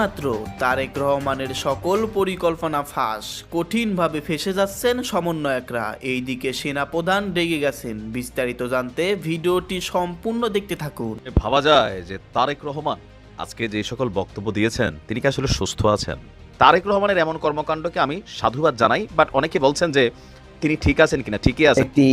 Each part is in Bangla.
মাত্র তারেক রহমানের সকল পরিকল্পনা ফাঁস কঠিনভাবে ফেসে যাচ্ছেন সমন্বয়করা। এইদিকে সেনাপ্রধান রেগে গেছেন। বিস্তারিত জানতে ভিডিওটি সম্পূর্ণ দেখতে থাকুন। ভাবা যায় যে তারেক রহমান আজকে যে সকল বক্তব্য দিয়েছেন, তিনি কি আসলে সুস্থ আছেন? তারেক রহমানের এমন কর্মকাণ্ডকে আমি সাধুবাদ জানাই, বাট অনেকে বলছেন যে তিনি ঠিক আছেন কিনা? ঠিকই আছেন। একটি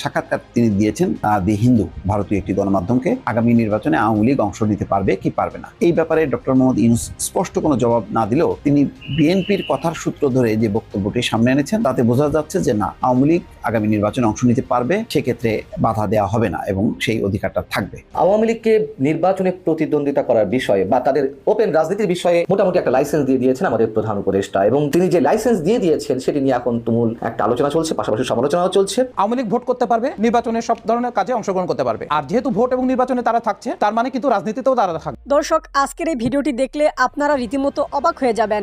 সাক্ষাৎকার তিনি দিয়েছেন দি হিন্দু, ভারতীয় একটি গণমাধ্যমকে আগামী নির্বাচনে আওয়ামী লীগ অংশ নিতে পারবে কি পারবে না? এই ব্যাপারে ডক্টর মোহাম্মদ ইউনুস স্পষ্ট কোনো জবাব না দিলেও তিনি বিএনপির কথার সূত্র ধরে যে বক্তব্যটি সামনে এনেছেন, তাতে বোঝা যাচ্ছে যে না, আওয়ামী লীগ আগামী নির্বাচনে অংশ নিতে পারবে সেক্ষেত্রে বাধা দেওয়া হবে না এবং সেই অধিকারটা থাকবে। আওয়ামী লীগকে নির্বাচনে প্রতিদ্বন্দ্বিতা করার বিষয়ে বা তাদের ওপেন রাজনীতির বিষয়ে মোটামুটি একটা লাইসেন্স দিয়ে দিয়েছেন আমাদের প্রধান উপদেষ্টা এবং তিনি যে লাইসেন্স দিয়ে দিয়েছেন সেটি নিয়ে এখন তুমুল একটা আলোচনা চলছে পাশাপাশি সমালোচনাও চলছে। আওয়ামী লীগ ভোট করতে পারবে নির্বাচনে সব ধরনের কাজে অংশগ্রহণ করতে পারবে। আর যেহেতু ভোট এবং নির্বাচনে তারা থাকছে তার মানে কিন্তু রাজনীতিতেও তারা থাকবে। দর্শক আজকের এই ভিডিওটি দেখলে আপনারা রীতিমতো অবাক হয়ে যাবেন।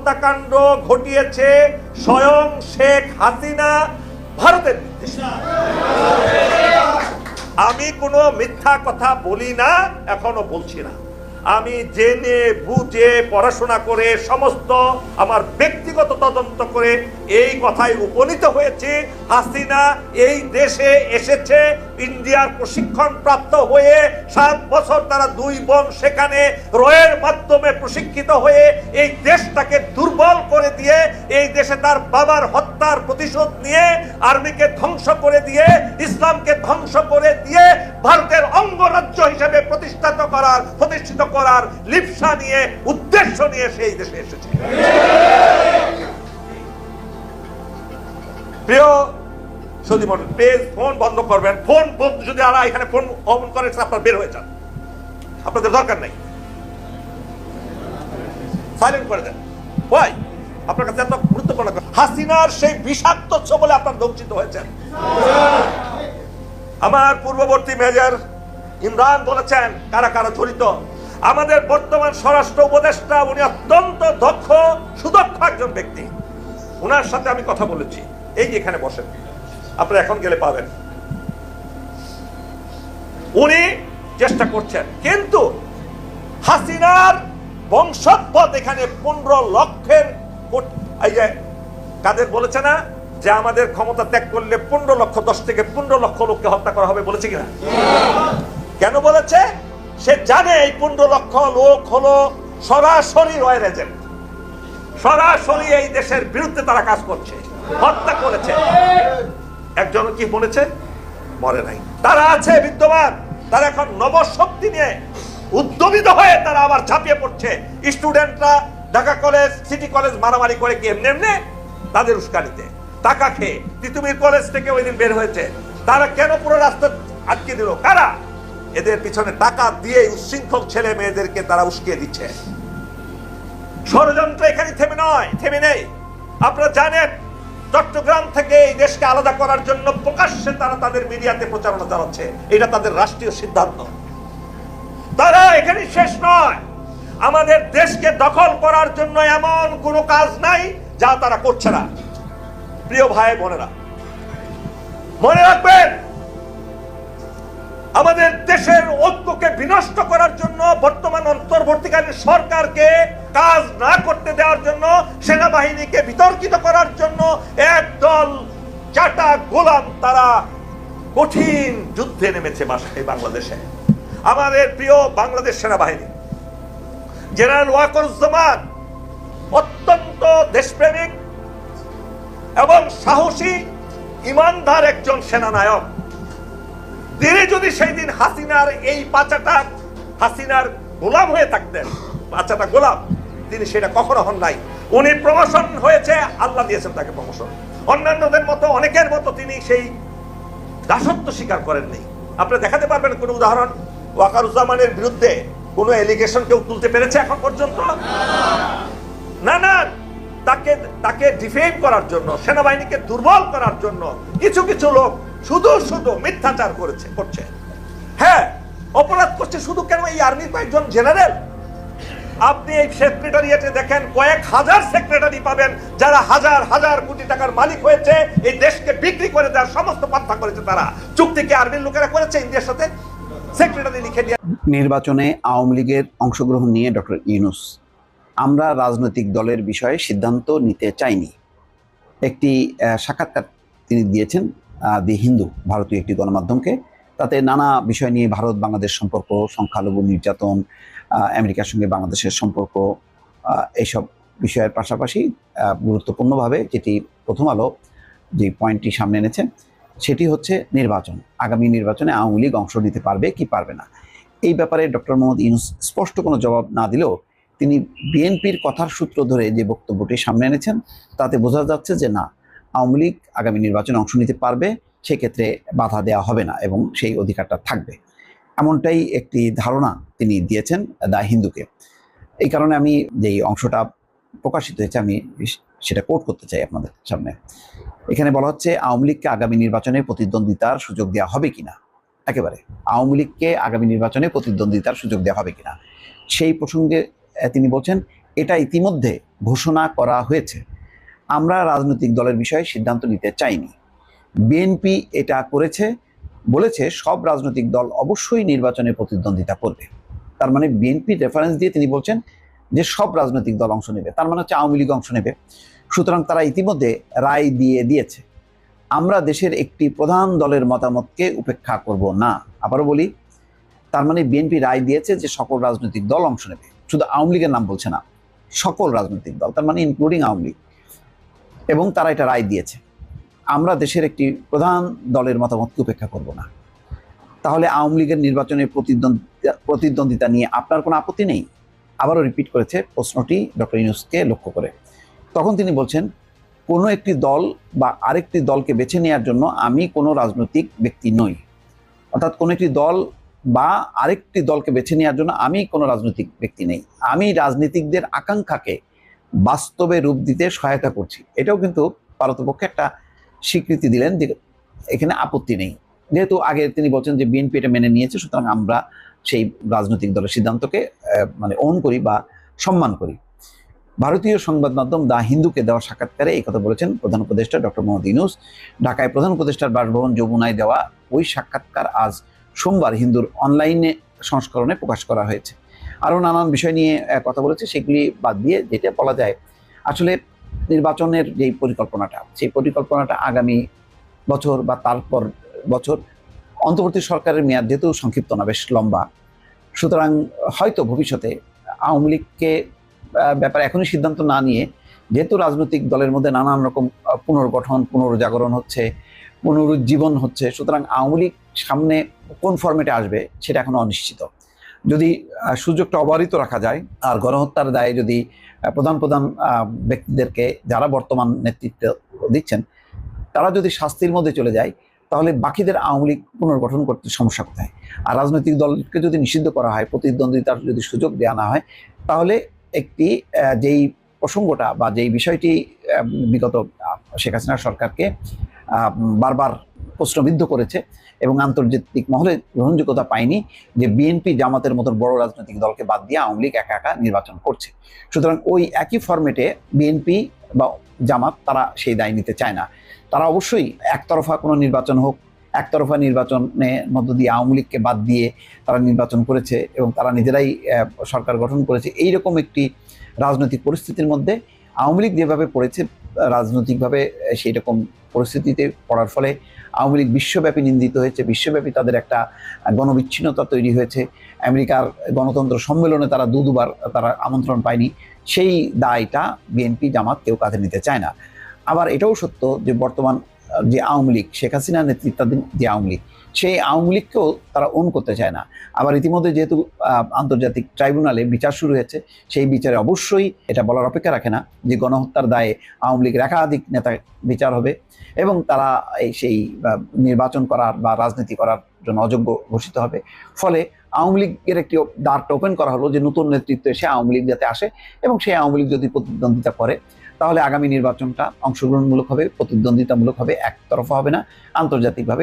হত্যাকাণ্ড ঘটিয়েছে স্বয়ং শেখ হাসিনা ভারতের আমি কোনো মিথ্যা কথা বলি না, এখনও বলছি না। আমি জেনে বুঝে পড়াশোনা করে সমস্ত আমার ব্যক্তিগত তদন্ত করে এই কথায় উপনীত হয়েছে। হাসিনা এই দেশে এসেছে ইন্ডিয়ার প্রশিক্ষণ প্রাপ্ত হয়ে সাত বছর তারা দুই বোন সেখানে রয়ের মাধ্যমে প্রশিক্ষিত হয়ে এই দেশটাকে দুর্বল করে দিয়ে এই দেশে তার বাবার হত্যার প্রতিশোধ নিয়ে আর্মিকে ধ্বংস করে দিয়ে, ইসলামকে ধ্বংস করে দিয়ে ভারতের অঙ্গরাজ্য হিসেবে প্রতিষ্ঠিত করার প্রতিষ্ঠিত করার লিপসা নিয়ে, উদ্দেশ্য নিয়ে সেই দেশে এসেছে। প্রিয় প্লিজ ফোন বন্ধ করবেন। ফোন যদি আর এখানে ফোন অন করে আপনার বের হয়ে যান। আপনাদের দরকার নেই। সাইলেন্ট করে দেন। আপনার কাছে এত গুরুত্বপূর্ণ হাসিনার সেই বিষাক্ত বলে আপনার হয়েছেন। আমার পূর্ববর্তী মেজর ইমরান বলেছেন, কারা কারা জড়িত? আমাদের বর্তমান স্বরাষ্ট্র উপদেষ্টা, উনি অত্যন্ত দক্ষ, সুদক্ষ একজন ব্যক্তি। ওনার সাথে আমি কথা বলেছি। এই এখানে বসেন। আপনারা এখন গেলে পাবেন। উনি চেষ্টা করছেন, কিন্তু হাসিনার বংশোদ্ভূত এখানে পনেরো লক্ষের কাদের বলেছে না যে আমাদের ক্ষমতা ত্যাগ করলে পনেরো লক্ষ, দশ থেকে পনেরো লক্ষ লোককে হত্যা করা হবে বলেছে কিনা? কেন বলেছে? সে জানে এই পনেরো লক্ষ লোক হলো সরাসরি রয়ের এজেন্ট। সরাসরি এই দেশের বিরুদ্ধে তারা কাজ করছে, হত্যা করেছে। একজন কি বলেছে? মরে নাই। তারা আছে বিদ্যমান। তারা এখন নবশক্তি নিয়ে উদ্যমিত হয়ে তারা আবার ঝাঁপিয়ে পড়ছে। স্টুডেন্টরা ঢাকা কলেজ, সিটি কলেজ মারামারি করে কি এমনি এমনি? তাদের উস্কানিতে। টাকা খেয়ে তিতুমির কলেজ থেকে ওই দিন বের হয়েছে। তারা কেন পুরো রাস্তা আটকে দিল? কারা? এদের পিছনে টাকা দিয়ে উচ্ছৃঙ্খল ছেলে মেয়েদেরকে তারা উস্কিয়ে দিচ্ছে। ষড়যন্ত্র এখানে থেমে নয়, থেমে নেই। আপনারা জানেন চট্টগ্রাম থেকে এই দেশকে আলাদা করার জন্য প্রকাশ্যে তারা তাদের মিডিয়াতে প্রচারণা চালাচ্ছে। এটা তাদের রাষ্ট্রীয় সিদ্ধান্ত। তারা এখানে শেষ নয়। আমাদের দেশকে দখল করার জন্য এমন কোনো কাজ নাই যা তারা করছে না। প্রিয় ভাই বোনেরা মনে রাখবেন, আমাদের দেশের বাস- এই বাংলাদেশে। আমাদের প্রিয় বাংলাদেশ সেনাবাহিনী, জেনারেল ওয়াকরুজ্জামান, অত্যন্ত দেশপ্রেমিক এবং সাহসী, ইমানদার একজন সেনানায়ক। তিনি যদি সেই দিন হাসিনার এই পাচাটা, হাসিনার গোলাম হয়ে থাকতেন, পাচাটা গোলাম, তিনি সেটা কখনো হন নাই। উনি প্রমোশন হয়েছে, আল্লাহ দিয়েছেন তাকে প্রমোশন অন্যান্যদের মতো, অনেকের মতো তিনি সেই দাসত্ব স্বীকার করেননি। আপনি দেখাতে পারবেন কোন উদাহরণ? ওয়াকারুজ্জামানের বিরুদ্ধে কোনো এলিগেশন কেউ তুলতে পেরেছে এখন পর্যন্ত? না না। তাকে তাকে ডিফেম করার জন্য, সেনাবাহিনীকে দুর্বল করার জন্য কিছু কিছু লোক শুধু শুধু মিথ্যাচার করেছে, করছে। হ্যাঁ অপরাধ করছে শুধু কেন এই আর্মির কয়েকজন জেনারেল আপনি এই সেক্রেটারিয়েটে দেখেন কয়েক হাজার সেক্রেটারি পাবেন যারা হাজার হাজার কোটি টাকার মালিক হয়েছে, এই দেশকে বিক্রি করে দেওয়ার সমস্ত পন্থা করেছে তারা। চুক্তিকে আর্মির লোকেরা করেছে ইন্ডিয়ার সাথে? সেক্রেটারি লিখে দিয়ে নির্বাচনে আওয়ামী লীগের অংশগ্রহণ নিয়ে ডক্টর ইউনুস। আমরা রাজনৈতিক দলের বিষয়ে সিদ্ধান্ত নিতে চাইনি। একটি সাক্ষাৎকার তিনি দিয়েছেন দি হিন্দু ভারতীয় একটি গণমাধ্যমকে। তাতে নানা বিষয় নিয়ে ভারত বাংলাদেশ সম্পর্ক, সংখ্যালঘু নির্যাতন আমেরিকার সঙ্গে বাংলাদেশের সম্পর্ক এইসব বিষয়ের পাশাপাশি গুরুত্বপূর্ণভাবে যেটি প্রথম আলো যে পয়েন্টটি সামনে এনেছে, সেটি হচ্ছে নির্বাচন। আগামী নির্বাচনে আওয়ামী লীগ অংশ নিতে পারবে কি পারবে না? এই ব্যাপারে ডক্টর মোহাম্মদ ইউনুস স্পষ্ট কোনো জবাব না দিলেও তিনি বিএনপির কথার সূত্র ধরে যে বক্তব্যটি সামনে এনেছেন, তাতে বোঝা যাচ্ছে যে না, আওয়ামী লীগ আগামী নির্বাচনে অংশ নিতে পারবে, সেক্ষেত্রে বাধা দেওয়া হবে না এবং সেই অধিকারটা থাকবে। এমনটাই একটি ধারণা তিনি দিয়েছেন দা হিন্দুকে। এই কারণে আমি যেই অংশটা প্রকাশিত হয়েছে, আমি সেটা কোট করতে চাই আপনাদের সামনে। এখানে বলা হচ্ছে, আওয়ামী লীগকে আগামী নির্বাচনে প্রতিদ্বন্দ্বিতার সুযোগ দেওয়া হবে কিনা? একেবারে, আওয়ামী লীগকে আগামী নির্বাচনে প্রতিদ্বন্দ্বিতার সুযোগ দেওয়া হবে কিনা? সেই প্রসঙ্গে তিনি বলছেন, এটা ইতিমধ্যে ঘোষণা করা হয়েছে। আমরা রাজনৈতিক দলের বিষয়ে সিদ্ধান্ত নিতে চাইনি। বিএনপি এটা করেছে বলেছে, সব রাজনৈতিক দল অবশ্যই নির্বাচনে প্রতিদ্বন্দ্বিতা করবে। তার মানে বিএনপি রেফারেন্স দিয়ে তিনি বলছেন যে, সব রাজনৈতিক দল অংশ নেবে। তার মানে হচ্ছে আওয়ামী লীগ অংশ নেবে। সুতরাং তারা ইতিমধ্যে রায় দিয়ে দিয়েছে। আমরা দেশের একটি প্রধান দলের মতামতকে উপেক্ষা করব না। আবারও বলি, তার মানে বিএনপি রায় দিয়েছে যে, সকল রাজনৈতিক দল অংশ নেবে। শুধু আওয়ামী লীগের নাম বলছে না, সকল রাজনৈতিক দল, তার মানে ইনক্লুডিং আওয়ামী লীগ। এবং তারা এটা রায় দিয়েছে। আমরা দেশের একটি প্রধান দলের মতামতকে উপেক্ষা করব না। তাহলে আওয়ামী লীগের নির্বাচনের প্রতিদ্বন্দ্বিতা প্রতিদ্বন্দ্বিতা নিয়ে আপনার কোনো আপত্তি নেই? আবারও রিপিট করেছে প্রশ্নটি ডক্টর ইউনুসকে লক্ষ্য করে। তখন তিনি বলছেন, কোনো একটি দল বা আরেকটি দলকে বেছে নেওয়ার জন্য আমি কোনো রাজনৈতিক ব্যক্তি নই। অর্থাৎ কোনো একটি দল বা আরেকটি দলকে বেছে নেওয়ার জন্য আমি কোনো রাজনৈতিক ব্যক্তি নেই। আমি রাজনীতিকদের আকাঙ্ক্ষাকে বাস্তবে রূপ দিতে সহায়তা করছি। এটাও কিন্তু পারতপক্ষে একটা স্বীকৃতি দিলেন যে এখানে আপত্তি নেই। যেহেতু আগে তিনি বলছেন যে বিএনপি এটা মেনে নিয়েছে, সুতরাং আমরা সেই রাজনৈতিক দলের সিদ্ধান্তকে মানে ওন করি বা সম্মান করি। ভারতীয় সংবাদ মাধ্যম দা হিন্দুকে দেওয়া সাক্ষাৎকারে এই কথা বলেছেন প্রধান উপদেষ্টা ডক্টর মোহাম্মদ ইউনুস। ঢাকায় প্রধান উপদেষ্টার বাসভবন যমুনায় দেওয়া ওই সাক্ষাৎকার আজ সোমবার হিন্দুর অনলাইনে সংস্করণে প্রকাশ করা হয়েছে। আরও নানান বিষয় নিয়ে কথা বলেছে, সেগুলি বাদ দিয়ে যেটা বলা যায়, আসলে নির্বাচনের যেই পরিকল্পনাটা, সেই পরিকল্পনাটা আগামী বছর বা তারপর বছর অন্তর্বর্তী সরকারের মেয়াদ যেহেতু সংক্ষিপ্ত না, বেশ লম্বা, সুতরাং হয়তো ভবিষ্যতে আওয়ামী লীগকে ব্যাপারে এখনই সিদ্ধান্ত না নিয়ে যেহেতু রাজনৈতিক দলের মধ্যে নানান রকম পুনর্গঠন, পুনর্জাগরণ হচ্ছে, পুনরুজ্জীবন হচ্ছে, সুতরাং আওয়ামী লীগ সামনে কোন ফরম্যাটে আসবে সেটা এখনও অনিশ্চিত। যদি সুযোগটা অবারিত রাখা যায় আর গণহত্যার দায়ে যদি প্রধান প্রধান ব্যক্তিদেরকে যারা বর্তমান নেতৃত্ব দিচ্ছেন, তারা যদি শাস্তির মধ্যে চলে যায়, তাহলে বাকিদের আওয়ামী লীগ পুনর্গঠন করতে সমস্যা কোথায়? আর রাজনৈতিক দলকে যদি নিষিদ্ধ করা হয়, প্রতিদ্বন্দ্বিতার যদি সুযোগ দেওয়া না হয়, তাহলে একটি যেই প্রসঙ্গটা বা যেই বিষয়টি বিগত শেখ হাসিনা সরকারকে বারবার প্রশ্নবিদ্ধ করেছে এবং আন্তর্জাতিক মহলে গ্রহণযোগ্যতা পায়নি যে বিএনপি জামাতের মতন বড় রাজনৈতিক দলকে বাদ দিয়ে আওয়ামী লীগ একা একা নির্বাচন করছে। সুতরাং ওই একই ফরম্যাটে বিএনপি বা জামাত তারা সেই দায় নিতে চায় না। তারা অবশ্যই একতরফা কোনো নির্বাচন হোক, একতরফা নির্বাচনের মধ্য দিয়ে আওয়ামী লীগকে বাদ দিয়ে তারা নির্বাচন করেছে এবং তারা নিজেরাই সরকার গঠন করেছে। এইরকম একটি রাজনৈতিক পরিস্থিতির মধ্যে আওয়ামী লীগ যেভাবে পড়েছে রাজনৈতিকভাবে সেই রকম পরিস্থিতিতে পড়ার ফলে আওয়ামী লীগ বিশ্বব্যাপী নিন্দিত হয়েছে, বিশ্বব্যাপী তাদের একটা গণবিচ্ছিন্নতা তৈরি হয়েছে। আমেরিকার গণতন্ত্র সম্মেলনে তারা দু দুবার তারা আমন্ত্রণ পায়নি। সেই দায়টা বিএনপি জামাত কেউ কাঁধে নিতে চায় না। আবার এটাও সত্য যে বর্তমান যে আওয়ামী লীগ, শেখ হাসিনা নেতৃত্বাধীন যে আওয়ামী লীগ সেই আওয়ামী লীগকেও তারা অন করতে চায় না। আবার ইতিমধ্যে যেহেতু আন্তর্জাতিক ট্রাইব্যুনালে বিচার শুরু হয়েছে, সেই বিচারে অবশ্যই এটা বলার অপেক্ষা রাখে না যে গণহত্যার দায়ে আওয়ামী লীগের একাধিক নেতা বিচার হবে এবং তারা এই সেই নির্বাচন করার বা রাজনীতি করার জন্য অযোগ্য ঘোষিত হবে। ফলে আওয়ামী লীগের একটি দ্বারটা ওপেন করা হলো যে নতুন নেতৃত্ব এসে আওয়ামী লীগ যাতে আসে এবং সেই আওয়ামী লীগ যদি প্রতিদ্বন্দ্বিতা করে, তাহলে আগামী নির্বাচনটা অংশগ্রহণমূলক হবে, প্রতিদ্বন্দ্বিতামূলক হবে, একতরফা হবে না, আন্তর্জাতিকভাবে